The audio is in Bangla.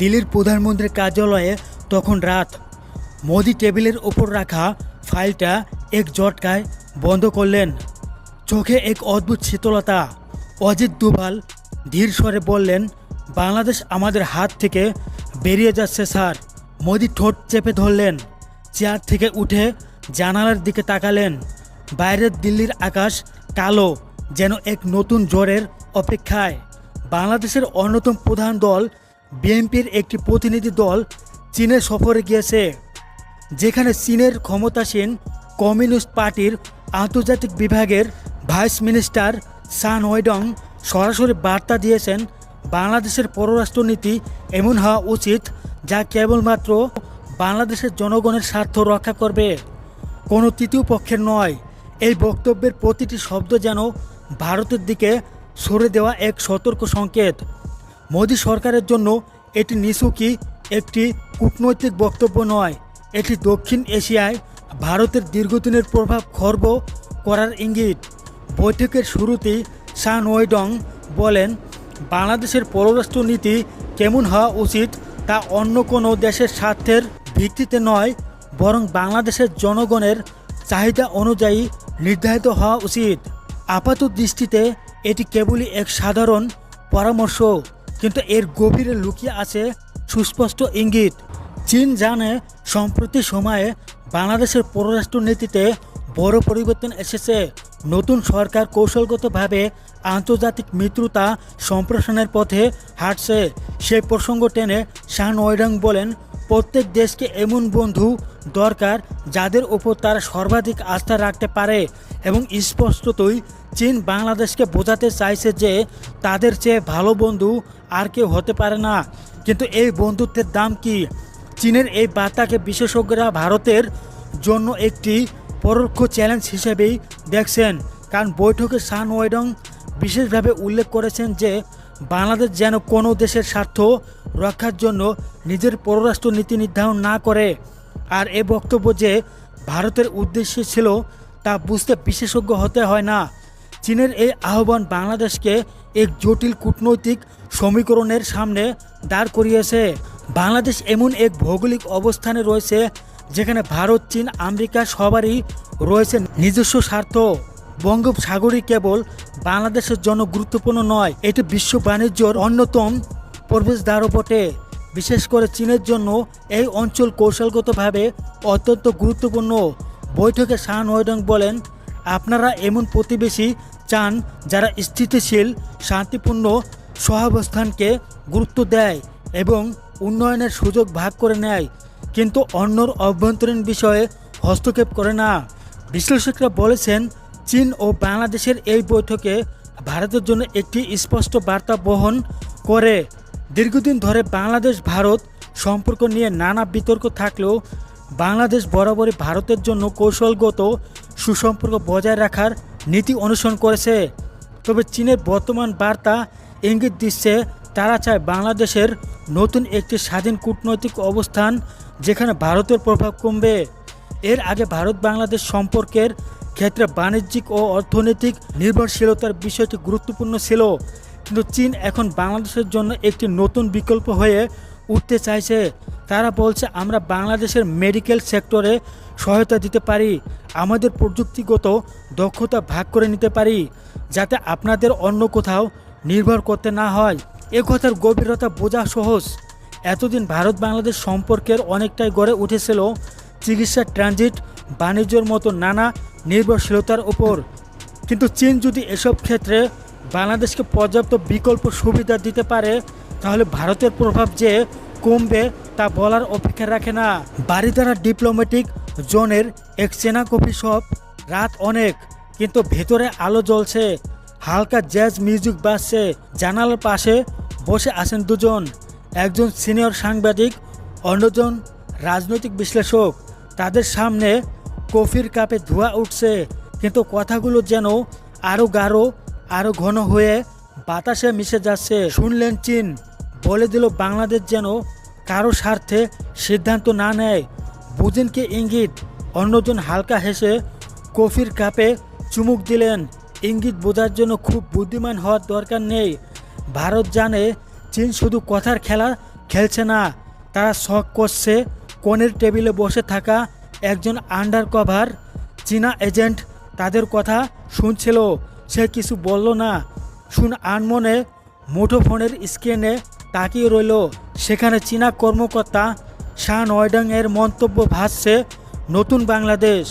দিল্লির প্রধানমন্ত্রীর কার্যালয়ে তখন রাত। মোদি টেবিলের ওপর রাখা ফাইলটা এক জটকায় বন্ধ করলেন। চোখে এক অদ্ভুত শীতলতা। অজিত দুভাল ধীর স্বরে বললেন, বাংলাদেশ আমাদের হাত থেকে বেরিয়ে যাচ্ছে, স্যার। মোদি ঠোঁট চেপে ধরলেন, চেয়ার থেকে উঠে জানালার দিকে তাকালেন। বাইরের দিল্লির আকাশ কালো, যেন এক নতুন জ্বরের অপেক্ষায়। বাংলাদেশের অন্যতম প্রধান দল বিএনপির একটি প্রতিনিধি দল চীনে সফরে গিয়েছে, যেখানে চীনের ক্ষমতাসীন কমিউনিস্ট পার্টির আন্তর্জাতিক বিভাগের ভাইস মিনিস্টার সান ওয়েডং সরাসরি বার্তা দিয়েছেন, বাংলাদেশের পররাষ্ট্রনীতি এমন হওয়া উচিত যা কেবলমাত্র বাংলাদেশের জনগণের স্বার্থ রক্ষা করবে। কোনো তৃতীয় পক্ষের নয়, এই বক্তব্যের প্রতিটি শব্দ যেন ভারতের দিকে সরে দেওয়া এক সতর্ক সংকেত। মোদী সরকারের জন্য এটি নিছকই একটি কূটনৈতিক বক্তব্য নয়। এটি দক্ষিণ এশিয়ায় ভারতের দীর্ঘদিনের প্রভাব খর্ব করার ইঙ্গিত। বৈঠকের শুরুতেই সান ওয়েডং বলেন, বাংলাদেশের পররাষ্ট্র নীতি কেমন হওয়া উচিত তা অন্য কোনো দেশের স্বার্থের ভিত্তিতে নয়, বরং বাংলাদেশের জনগণের চাহিদা অনুযায়ী নির্ধারিত হওয়া উচিত। আপাত দৃষ্টিতে এটি কেবলই এক সাধারণ পরামর্শ। কিন্তু এর গভীরে লুকিয়ে আছে সুস্পষ্ট ইঙ্গিত। চীন জানে, সম্প্রতি সময়ে বাংলাদেশের পররাষ্ট্র নীতিতে বড় পরিবর্তন এসেছে। নতুন সরকার কৌশলগতভাবে আন্তর্জাতিক মিত্রতা সম্প্রসারণের পথে হাঁটছে। সেই প্রসঙ্গ টেনে শান ওয়েডাং বলেন, প্রত্যেক দেশকে এমন বন্ধু দরকার যাদের ওপর তারা সর্বাধিক আস্থা রাখতে পারে এবং স্পষ্টতই চীন বাংলাদেশকে বোঝাতে চাইছে যে তাদের চেয়ে ভালো বন্ধু আর কেউ হতে পারে না। কিন্তু এই বন্ধুত্বের দাম কি? চীনের এই বার্তাকে বিশেষজ্ঞরা ভারতের জন্য একটি পরোক্ষ চ্যালেঞ্জ হিসেবেই দেখছেন। কারণ বৈঠকে সান ওয়েডং বিশেষভাবে উল্লেখ করেছেন যে বাংলাদেশ যেন কোনো দেশের স্বার্থ রক্ষার জন্য নিজের পররাষ্ট্র নীতি নির্ধারণ না করে। আর এ বক্তব্য যে ভারতের উদ্দেশ্য ছিল তা বুঝতে বিশেষজ্ঞ হতে হয় না। চীনের এই আহ্বান বাংলাদেশকে এক জটিল কূটনৈতিক সমীকরণের সামনে দাঁড় করিয়েছে। বাংলাদেশ এমন এক ভৌগোলিক অবস্থানে রয়েছে, যেখানে ভারত, চীন, আমেরিকা সবারই রয়েছে নিজস্ব স্বার্থ। বঙ্গোপসাগরই কেবল বাংলাদেশের জন্য গুরুত্বপূর্ণ নয়, এটি বিশ্ব বাণিজ্যর অন্যতম প্রবেশদ্বারও বটে। বিশেষ করে চীনের জন্য এই অঞ্চল কৌশলগতভাবে অত্যন্ত গুরুত্বপূর্ণ। বৈঠকে শান ওয়েডং বলেন, আপনারা এমন প্রতিবেশী চান যারা স্থিতিশীল, শান্তিপূর্ণ সহাবস্থানকে গুরুত্ব দেয় এবং উন্নয়নের সুযোগ ভাগ করে নেয়। কিন্তু অন্যর অভ্যন্তরীণ বিষয়ে হস্তক্ষেপ করে না। বিশ্লেষকরা বলেছেন, চীন ও বাংলাদেশের এই বৈঠকে ভারতের জন্য একটি স্পষ্ট বার্তা বহন করে। দীর্ঘদিন ধরে বাংলাদেশ, ভারত সম্পর্ক নিয়ে নানা বিতর্ক থাকলেও বাংলাদেশ বরাবরই ভারতের জন্য কৌশলগত সুসম্পর্ক বজায় রাখার নীতি অনুসরণ করেছে। তবে চীনের বর্তমান বার্তা ইঙ্গিত দিচ্ছে, তারা চায় বাংলাদেশের নতুন একটি স্বাধীন কূটনৈতিক অবস্থান, যেখানে ভারতের প্রভাব কমবে। এর আগে ভারত বাংলাদেশ সম্পর্কের ক্ষেত্রে বাণিজ্যিক ও অর্থনৈতিক নির্ভরশীলতার বিষয়টি গুরুত্বপূর্ণ ছিল। কিন্তু চীন এখন বাংলাদেশের জন্য একটি নতুন বিকল্প হয়ে উঠতে চাইছে। তারা বলছে, আমরা বাংলাদেশের মেডিকেল সেক্টরে সহায়তা দিতে পারি, আমাদের প্রযুক্তিগত দক্ষতা ভাগ করে নিতে পারি, যাতে আপনাদের অন্য কোথাও নির্ভর করতে না হয়। এ কথার গভীরতা বোঝা সহজ। এতদিন ভারত বাংলাদেশ সম্পর্কের অনেকটাই গড়ে উঠেছিল চিকিৎসা ট্রানজিট, বাণিজ্যর মতো নানা নির্ভরশীলতার ওপর। কিন্তু চীন যদি এসব ক্ষেত্রে বাংলাদেশকে পর্যাপ্ত বিকল্প সুবিধা দিতে পারে তাহলে ভারতের প্রভাব যে কমবে তা বলার অপেক্ষা রাখে না। বাড়িধারা ডিপ্লোম্যাটিক জোনের এক চেনা কফি শপ রাত অনেক, কিন্তু ভেতরে আলো জ্বলছে। হালকা জ্যাজ মিউজিক বাজছে, জানালার পাশে বসে আছেন দুজন। একজন সিনিয়র সাংবাদিক, অন্যজন রাজনৈতিক বিশ্লেষক। তাদের সামনে কফির কাপে ধোঁয়া উঠছে, কিন্তু কথাগুলো যেন আরও গাঢ় আরও ঘন হয়ে বাতাসে মিশে যাচ্ছে। শুনলেন চীন বলে দিল বাংলাদেশ যেন কারও স্বার্থে সিদ্ধান্ত না নেয়। বুজিনকে ইঙ্গিত, অন্যজন হালকা হেসে কফির কাপে চুমুক দিলেন। ইঙ্গিত বোঝার জন্য খুব বুদ্ধিমান হওয়ার দরকার নেই। ভারত জানে চীন শুধু কথার খেলা খেলছে না, তারা শখ করছে কনের টেবিলে বসে থাকা একজন আন্ডার কভার চীনা এজেন্ট তাদের কথা শুনছিল, সে কিছু বলল না। শুন আনমনে মুঠোফোনের স্ক্রিনে তাকিয়ে রইল। সেখানে চীনা কর্মকর্তা শাহ নয়ডাং এর মন্তব্য ভাসছে নতুন বাংলাদেশ।